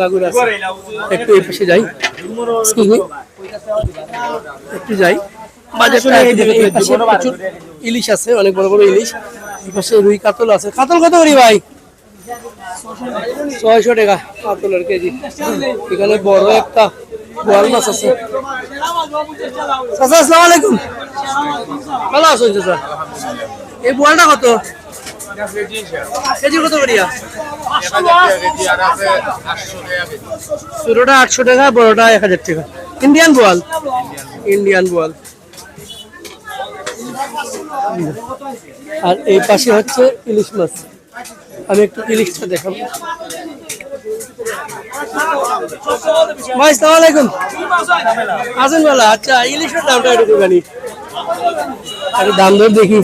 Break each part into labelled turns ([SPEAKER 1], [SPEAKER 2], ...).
[SPEAKER 1] মাগুর আছে। একটু এই পাশে যাই। একটু যাই। বাজারটা পাশে প্রচুর ইলিশ আছে অনেক বড় বড় ইলিশ। এই পাশে রুই কাতল আছে। কাতল কত করি ভাই? ছয়শো টাকা কাতলের কেজি। এখানে বড় একটা বোয়াল মাছ আছে। চাচা আসসালামু আলাইকুম। ভালো আছেন চাচা? এই বোয়ালটা কত? কেজি ছোটটা আটশো টাকা, বড়টা এক হাজার টাকা। ইন্ডিয়ান বোয়াল? ইন্ডিয়ান বোয়াল। আর এই পাশে হচ্ছে ইলিশ মাছ। আমি একটু ইলিশটা দেখাবো। ভাই, সালাম আলাইকুম। আছেন বলা আচ্ছা ইলিশের দামটা একটু জানি একটু দাম দর দেখি।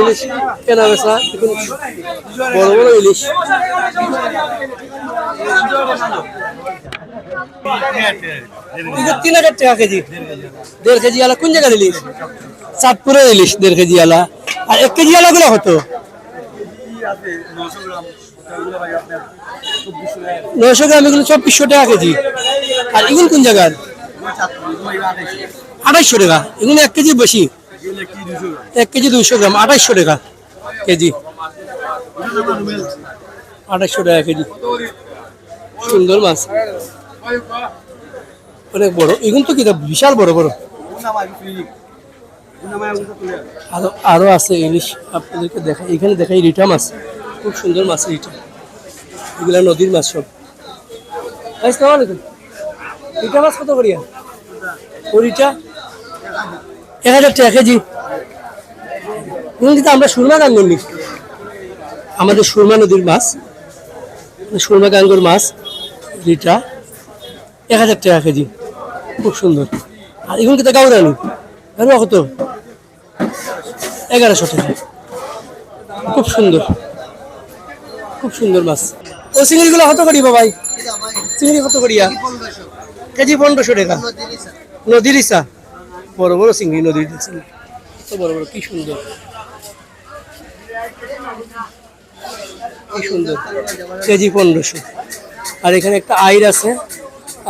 [SPEAKER 1] ইলিশ, কেনা বেচা বড় বড় ইলিশ। তিন হাজার টাকা কেজি। দেড় কেজি আলা, কোন জায়গার ইলিশ? চাঁদপুরের ইলিশ, দেড় কেজি আলা। আর এক কেজি আলা গুলো হতো নয়শো গ্রাম, এগুলো চব্বিশশো টাকা কেজি। আর এগুলো কোন জায়গার? আঠাইশশো টাকা। এগুলো এক কেজি বেশি। এক কেজি দুইশো গ্রাম, আঠাইশশো টাকা কেজি। আঠাইশশো টাকা কেজি। সুন্দর মাছ। অনেক বড়। এগুলো তো কি বিশাল বড় বড়। আরও আরও আছে ইলিশ। আপনাদেরকে দেখা এখানে দেখাই রিটা মাছ। খুব সুন্দর মাছ রিটা এগুলা নদীর মাছ সব। আলাইকুম। রিটা মাছ কত করিয়া? ও রিটা এক হাজার টাকা কেজি। কিন্তু আমরা সুরমা গাঙ্গুর নিই আমাদের সুরমা নদীর মাছ, সুরমা গাঙ্গুর মাছ রিটা এক হাজার টাকা কেজি। খুব সুন্দর। আর এগুলো কিন্তু গাউরানি গাউরা কত? এগারোশো টাকা। খুব সুন্দর। খুব সুন্দর মাছ। ও চিংড়িগুলো কত করি ভাই চিংড়ি কত করিয়া? কেজি পনেরোশো টাকা। নদীর ইসা বড় বড় চিংড়ি, নদীর চিংড়ি বড় বড়, কি সুন্দর। কি সুন্দর কেজি পনেরোশো। আর এখানে একটা আইর আছে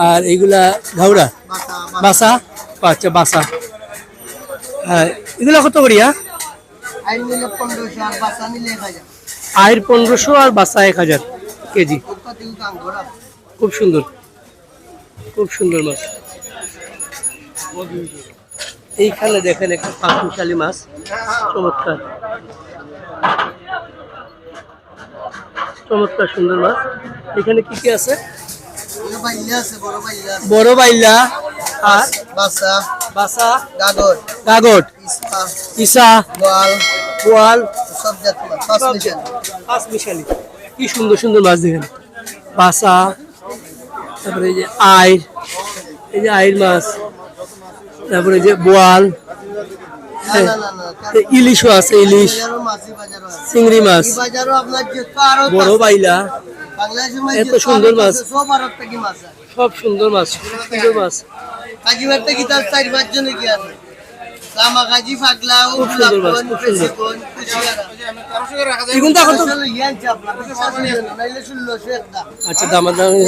[SPEAKER 1] আর এইগুলা ঘাউরা বাসা? আচ্ছা বাসা। হ্যাঁ এগুলা কত করিয়া আয়ের পনেরোশো আর বাসা এক হাজার। কেজি। খুব সুন্দর। খুব সুন্দর মাছ। এইখানে দেখেন একটা পাঁচমিশালি মাছ। চমৎকার। চমৎকার সুন্দর মাছ। এখানে কি কি আছে?
[SPEAKER 2] বড় বাইলে
[SPEAKER 1] আর?
[SPEAKER 2] বাসা।
[SPEAKER 1] বাসা?
[SPEAKER 2] গাগর।
[SPEAKER 1] গাগট ইসা।
[SPEAKER 2] গোয়াল।
[SPEAKER 1] পোয়াল
[SPEAKER 2] সব জাত মাছ পাঁচ মিশাল।
[SPEAKER 1] মিশালি। কি সুন্দর সুন্দর মাছ দেখেন। বাসা তারপরে এই যে আইর এই যে আইর মাছ। তারপরে এই যে বোয়াল ইলিশও আছে ইলিশ। চিংড়ি মাছ। বড় বাইলা। এত সুন্দর মাছ।
[SPEAKER 2] সব
[SPEAKER 1] সুন্দর মাছ সুন্দর মাছ।
[SPEAKER 2] কাজিবারটা কি তার চার পাঁচ জনে কি আছে?
[SPEAKER 1] আচ্ছা দামাদামি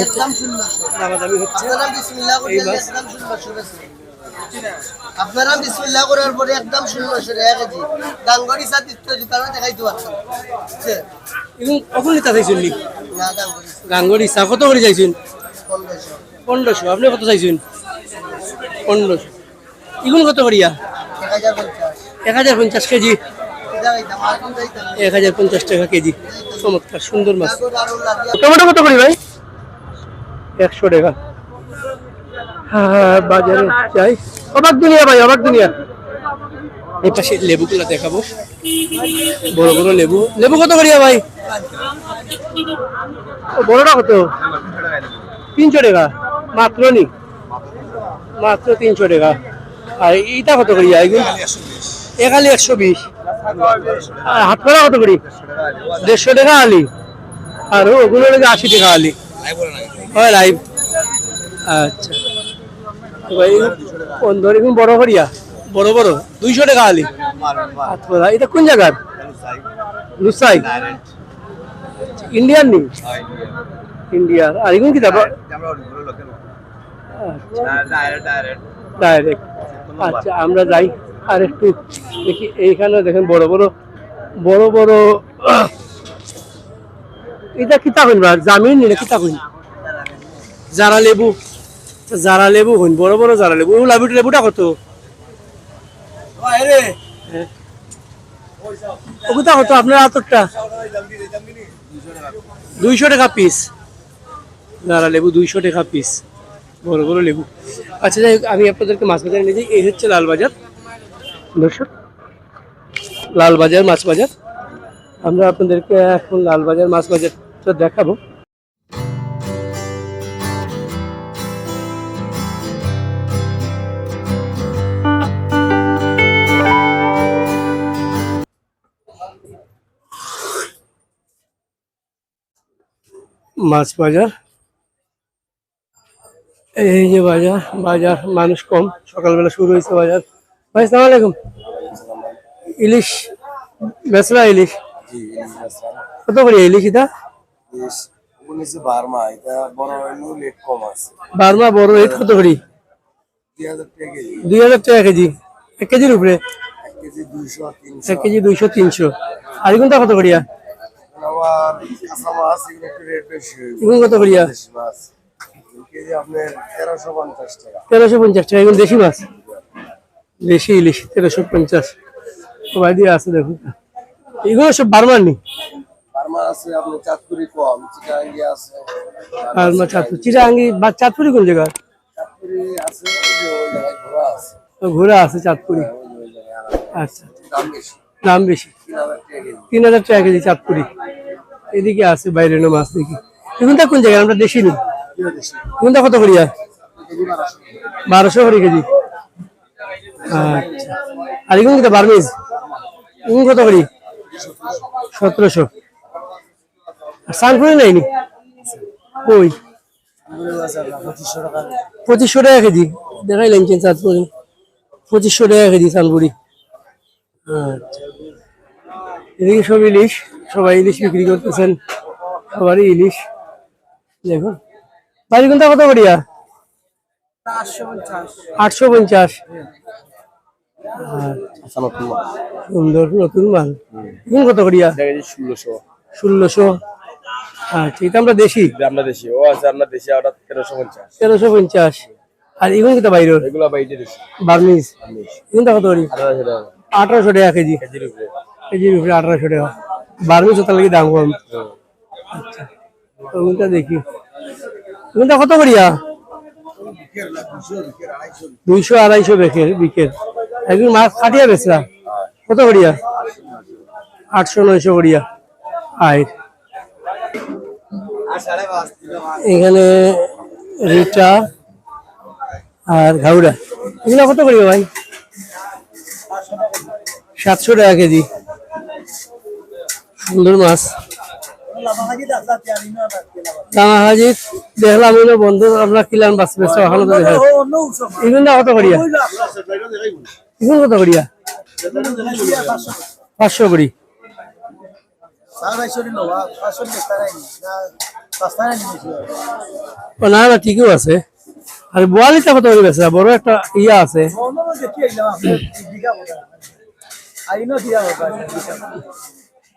[SPEAKER 1] দামাদামি হচ্ছে।
[SPEAKER 2] আপনারা বিসমিল্লাহ করার পরে একদম ষোলোশো টাকা কেজি। ডাঙ্গরি সাতিত্ব দোকানে দেখাইতে পারছেন।
[SPEAKER 1] এগুলো কখন নিতে চাইছেন নি? গাঙ্গরি চা কত করে চাইছেন?
[SPEAKER 2] পনেরোশো।
[SPEAKER 1] আপনি কত চাইছেন? পনেরোশো। এগুলো কত করিয়া?
[SPEAKER 2] এক হাজার পঞ্চাশ।
[SPEAKER 1] এক কেজি। এক হাজার পঞ্চাশ টাকা কেজি। চমৎকার সুন্দর মাছ। টমেটো কত করি ভাই? একশো টাকা। বাজারে যাই। অবাক দুনিয়া ভাই অবাক দুনিয়া। এই পাশে লেবুগুলো দেখাবো। বড় বড় লেবু। লেবু কত করিয়া ভাই? ও বড়টা কত? তিনশো টাকা। মাত্র নি? মাত্র তিনশো টাকা। আর এইটা কত করিয়া এগুলো? একালি একশো বিশ। আর হাত করা কত করি? দেড়শো টাকা আলি। আর ওগুলো নাকি আশি টাকা আলি। হয় লাইভ আচ্ছা। বড় করিয়া বড় বড় দুইশো টাকা আলি। এটা কোন জায়গার? লুসাই। ইন্ডিয়ান নি? ইন্ডিয়ার। আর এগুলো কি তারপর ডাইরেক্ট। আচ্ছা আমরা যাই আর একটু দেখি এইখানে দেখেন বড় বড় বড় বড় এটা কিতা হইন বা জামিন নিলে কিতা হইন জারা লেবু। জারা লেবু হইন বড় বড় জারা লেবু। ও লেবুটা কত। ওগুতা কত আপনার আতরটা? দুইশো টাকা পিস জারা লেবু দুইশো টাকা পিস বড় বড় লেবু। আচ্ছা যাই আমি আপনাদেরকে মাছ বাজারে নিয়ে যাই। এই হচ্ছে লালবাজার দর্শক লালবাজার মাছ বাজার। আমরা আপনাদেরকে এখন লালবাজার মাছ বাজারটা দেখাবো। মাছ বাজার। এই যে বাজার বাজার মানুষ কম সকালবেলা শুরু হয়েছে বাজার। ভাই সালাম আলাইকুম। ইলিশ বেসরা ইলিশ? কত করে ইলিশ এটা?
[SPEAKER 3] উনিশে বার্মা বড় হইলেও লেট কম আছে।
[SPEAKER 1] বারমা বড় রেট কত করে?
[SPEAKER 3] দুই হাজার টাকা কেজি।
[SPEAKER 1] দুই হাজার টাকা কেজি। এক কেজির উপরে?
[SPEAKER 3] এক কেজি দুইশো তিনশো।
[SPEAKER 1] আর কত করিয়া?
[SPEAKER 3] মাছ রেট বেশি
[SPEAKER 1] কত করিয়া
[SPEAKER 3] মাছ কেজি আপনার তেরোশো পঞ্চাশ টাকা।
[SPEAKER 1] তেরোশো পঞ্চাশ টাকা দেশি মাছ? দেশি ইলিশ তেরোশো পঞ্চাশ। সবাই দিয়ে আছে দেখুন। এগুলো সব বারমার নি
[SPEAKER 3] বার্মা আছে আপনার চাঁদপুরি কম চিটাঙ্গি আছে।
[SPEAKER 1] আর মা চাঁদপুর। চিরাঙ্গি বা চাঁদপুরি কোন জায়গা?
[SPEAKER 3] চাঁদপুরি আছে
[SPEAKER 1] চাঁদপুরি। আচ্ছা।
[SPEAKER 3] দাম বেশি।
[SPEAKER 1] দাম বেশি।
[SPEAKER 3] তিন হাজার টাকা কেজি
[SPEAKER 1] চাঁদপুরি। এদিকে আছে বাইরে মাছ দেখি এগুনটা কোন জায়গায়? আমরা দেশি নি এগুনটা কত করিয়া?
[SPEAKER 3] বারোশো
[SPEAKER 1] করে কেজি। আচ্ছা। আর এগুন কিটা বার্মিজ? এগুন কত করি? সতেরোশো। আর সানপুরি নাইনি ওই
[SPEAKER 3] পঁচিশশো টাকা
[SPEAKER 1] কেজি। দেখাই লাগছেন চাঁদপুরি পঁচিশশো টাকা কেজি সানপুরি। আচ্ছা। এদিকে সব ইলিশ। সবাই ইলিশ বিক্রি করতেছেন। সবারই ইলিশ। দেখুন। বাড়ি কোনটা? কত করিয়া আটশো পঞ্চাশ।
[SPEAKER 3] আচ্ছা
[SPEAKER 1] সুন্দর নতুন মাল। কোন কত করিয়া
[SPEAKER 3] ষোলোশো।
[SPEAKER 1] ষোলোশো। আচ্ছা এটা আমরা দেশি।
[SPEAKER 3] আমরা দেশি। ও আছে আপনার দেশি ওটা তেরোশো পঞ্চাশ।
[SPEAKER 1] তেরোশো পঞ্চাশ। আর এগুলো কিন্তু বাইরের।
[SPEAKER 3] এগুলো বাইটে দেশি
[SPEAKER 1] বার্মিজ এগুলো কত করি
[SPEAKER 3] আঠারোশো টাকা।
[SPEAKER 1] আঠারোশো টাকা কেজি।
[SPEAKER 3] কেজির উপরে।
[SPEAKER 1] কেজির উপরে আঠারোশো টাকা। বার্মিজ তার লাগে দাম কম? আচ্ছা দেখি। ওগুনটা কত করিয়া? দুইশো আড়াইশো বেকের বিকের একদিন মাছ কাটিয়া বেচরা কত করিয়া? আটশো, নয়শো করিয়া। আয়। এখানে রিটা আর ঘাউড়া। এগুলো কত করিয়া ভাই? সাতশো টাকা কেজি। সুন্দর মাছ। দানা হাজির দেখলাম ওই বন্ধু আমরা কিলাম বাস বেসা ওখানে তো দেখা। এগুলো কত করিয়া? এগুলো কত করিয়া? পাঁচশো করি। না। না ঠিকই আছে। আর বোয়ালিটা কত করে বড় একটা ইয়া আছে।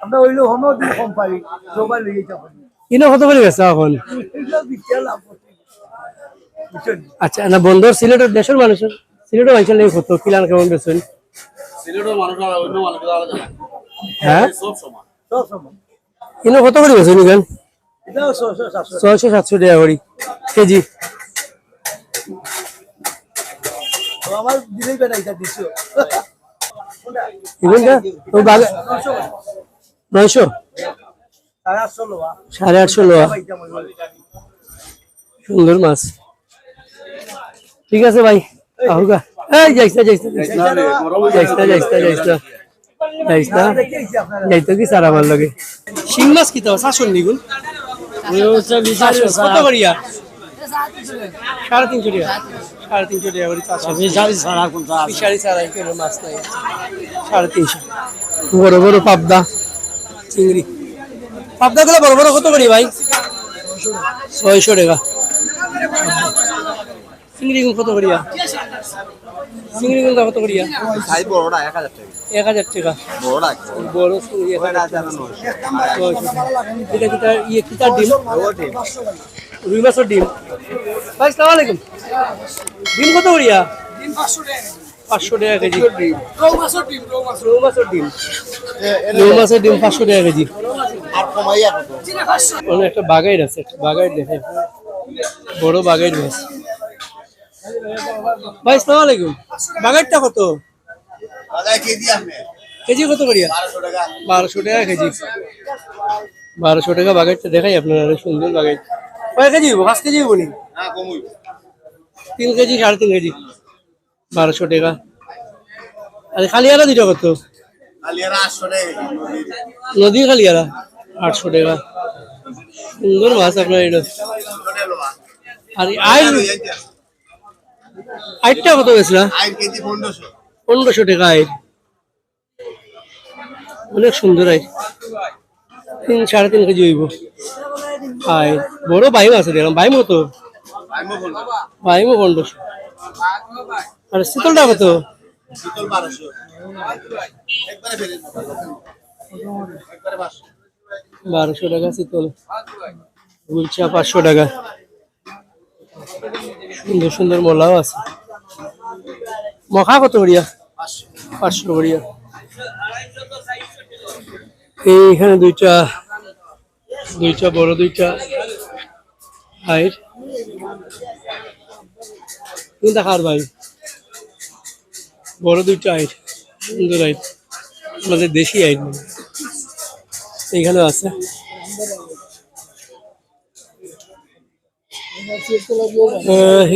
[SPEAKER 2] আমরা হইল হনো দিন কম পাই সবাই লেগে যাব।
[SPEAKER 1] ইনো কত করে এখন? আচ্ছা না বন্ধর সিলেটের দেশের মানুষের সিলেটের মানুষের লেগে কত? কিলান কেমন বেচেন হ্যাঁ।
[SPEAKER 2] সব
[SPEAKER 1] ইনো কত করে ইখান
[SPEAKER 2] ছশো সাতশো।
[SPEAKER 1] ছয়শো সাতশো টাকা করি কেজি।
[SPEAKER 2] আমার দিলেই বেড়া এটা দিছো।
[SPEAKER 1] এগুনটা ও বাগে নয়শো?
[SPEAKER 2] সাড়ে আটশো লোয়া।
[SPEAKER 1] সুন্দর মাছ। ঠিক আছে ভাই আহুগা এই যাইতো কি সারা আমার লগে? শিং মাছ কি তো? শাসন নিগুন কত করিয়া সাড়ে তিনশো টাকা। সাড়ে তিনশো টাকা করে সাড়ে তিনশো। বড় বড় পাবদা। চিংড়ি। পাবদাগুলো বড় বড় কত করি ভাই? ছয়শো টাকা। চিংড়ি কত করিয়া? চিংড়ি গুণ কত করিয়া?
[SPEAKER 3] সাইজ বড়টা এক হাজার টাকা।
[SPEAKER 1] এক হাজার টাকা।
[SPEAKER 3] বড়টা
[SPEAKER 1] বড় চিংড়ি। এটা ইয়ে কিতার ডিম। রুই মাছের ডিম। ভাই সালাম আলাইকুম। ডিম কত করিয়া? পাঁচশো টাকা কেজি। রৌ মাছের ডিম রৌ মাছের ডিম পাঁচশো টাকা কেজি। ওখানে একটা বাগাইর আছে একটা বাগাইর দেখে। বড় বাগাইর মাছ ভাই সালাম আলাইকুম। বাগাইরটা কত?
[SPEAKER 3] কেজি
[SPEAKER 1] কত করিয়া?
[SPEAKER 3] বারোশো টাকা।
[SPEAKER 1] কেজি। বারোশো টাকা বাগাইরটা দেখাই আপনারা সুন্দর বাগাইর। কয় কেজি পাঁচ কেজি নি?
[SPEAKER 3] হ্যাঁ
[SPEAKER 1] তিন কেজি সাড়ে তিন কেজি। বারোশো টাকা। আর খালিয়ারা দুটো কত?
[SPEAKER 3] আলিয়ারা আটশো টাকা
[SPEAKER 1] নদী খালিয়ারা আটশো টাকা। সুন্দর মাছ আপনার এটা আর আইরটা কত গেছিল
[SPEAKER 3] পনেরোশো।
[SPEAKER 1] টাকা আইর অনেক সুন্দর আইর তিন সাড়ে তিন কেজি হইব। আইর বড় বাইম আছে দেখলাম। বাইম কত বাইমও পনেরোশো। আর শীতলটা কত?
[SPEAKER 3] শীতল বারোশো।
[SPEAKER 1] টাকা শীতল। গুলচা পাঁচশো টাকা। সুন্দর সুন্দর মোলাও আছে। মখা কত করিয়া
[SPEAKER 3] পাঁচশো।
[SPEAKER 1] করিয়া এইখানে দুইটা দুইটা বড় দুইটা। হাইট। কোনটা খার ভাই? বড় দুইটা হাইট সুন্দর হাইট আমাদের দেশি হাইট এইখানে আছে।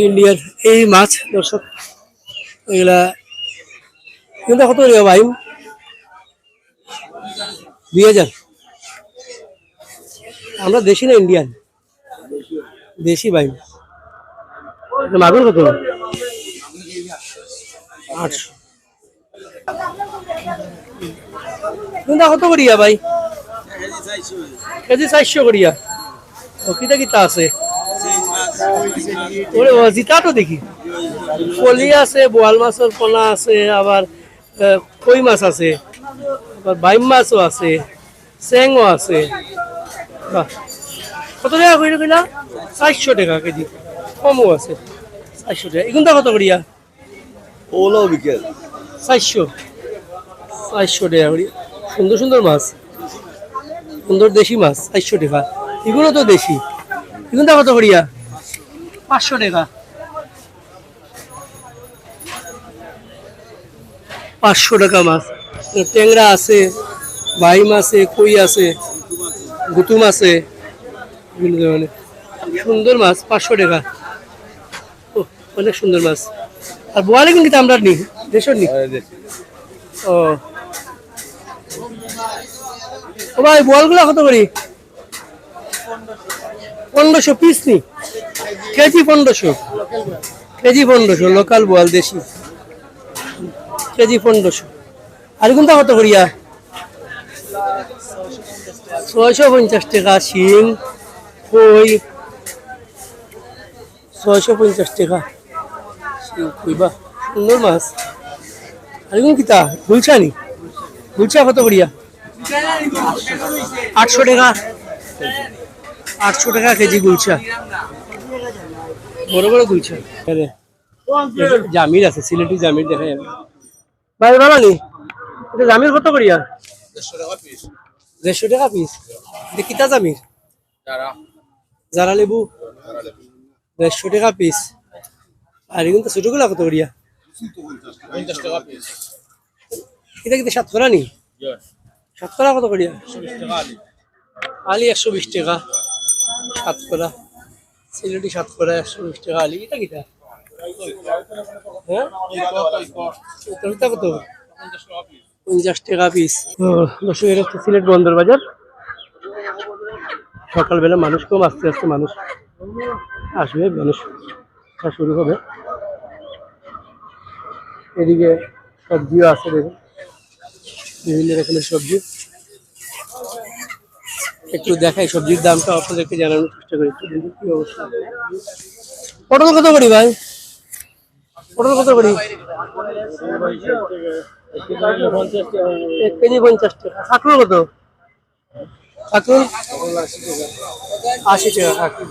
[SPEAKER 1] ইন্ডিয়ার এই মাছ, দর্শক, এগুলা কিন্তু কত রে ভাই? দুই হাজার। আমরা দেশি না ইন্ডিয়ান? দেশি ভাই। মাগুর কত? আটশো কিন্তু কত করিয়া ভাই? কেজি কিতা কিতা আছে? দেখি। আছে, বোয়াল মাছের পোনা আছে, আবার কই মাছ আছে? আবার বাইম মাছও আছে, চেংও আছে। কত টাকা কইলে কইলা? চারশো টাকা কেজি। কমও আছে। চারশো টাকা। এগুনটা কত করিয়া?
[SPEAKER 3] ওলো বিকেল।
[SPEAKER 1] চারশো। চারশো টাকা করি। সুন্দর সুন্দর মাছ। সুন্দর দেশি মাছ, চারশো টাকা। এগুলো তো দেশি। এগুনটা কত করিয়া পাঁচশো টাকা। পাঁচশো টাকা মাছ। ট্যাংরা আছে, বাইম আছে, কই আছে, গুতুম আছে। বিভিন্ন ধরনের সুন্দর মাছ, পাঁচশো টাকা। ও অনেক সুন্দর মাছ। আর বোয়ালি কিন্তু আমরা নি দেশের নি ও। ও ভাই বলগুলো কত করি? পনেরোশো পিস নি কেজি পনেরোশো। কেজি পনেরোশো লোকাল বোয়াল দেশি। কেজি পনেরোশো। আর কোনটা কত করিয়া? ছয়শো পঞ্চাশ টাকা শিম কই? ছয়শো পঞ্চাশ টাকা। শিম সুন্দর মাছ। আর কোন কিতা? গুলছা নি গুলছা কত করিয়া? আটশো টাকা। আটশো টাকা কেজি গুলছা বড় বড় গুলছা জামির আছে সিলেটি জামির দেখা যাবে ভাই ভালো নি? এটা জামির কত করিয়া? দেড়শো টাকা পিস এটা কিতা জামির? জারা লেবু? দেড়শো টাকা পিস আর এগুলো তো ছোটগুলা কত করিয়া এটা কিন্তু সাতকরা নি? সাতকরা কত করিয়া আলি একশো বিশ টাকা। সাতকরা। সিলেটি সাতকরা একশো বিশ টাকা আলি। এটা কিটা? হ্যাঁ? পঞ্চাশ টাকা পিস এটা হচ্ছে সিলেট সকালবেলা মানুষ কম আস্তে আস্তে মানুষ আসবে, মানুষ শুরু হবে। এদিকে সবজিও আছে দেখুন। বিভিন্ন রকমের সবজি। একটু দেখাই সবজির দামটা, আপনাদেরকে জানানোর চেষ্টা করি। কি অবস্থা। পটল কত করি ভাই? পটল কত করি? এক কেজি পঞ্চাশ টাকা। কত? কাঁকড়ুল আশি টাকা কাঁকড়ুল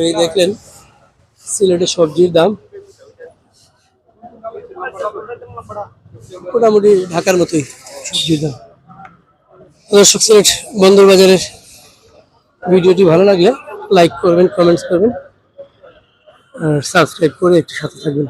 [SPEAKER 1] এই দেখলেন, সিলেটের সবজির দাম। মোটামুটি ঢাকার মতোই সবজির দাম দর্শক সিলেট বন্দর বাজারের ভিডিওটি ভালো লাগলে লাইক করবেন কমেন্টস করবেন, আর সাবস্ক্রাইব করে একটু সাথে থাকবেন।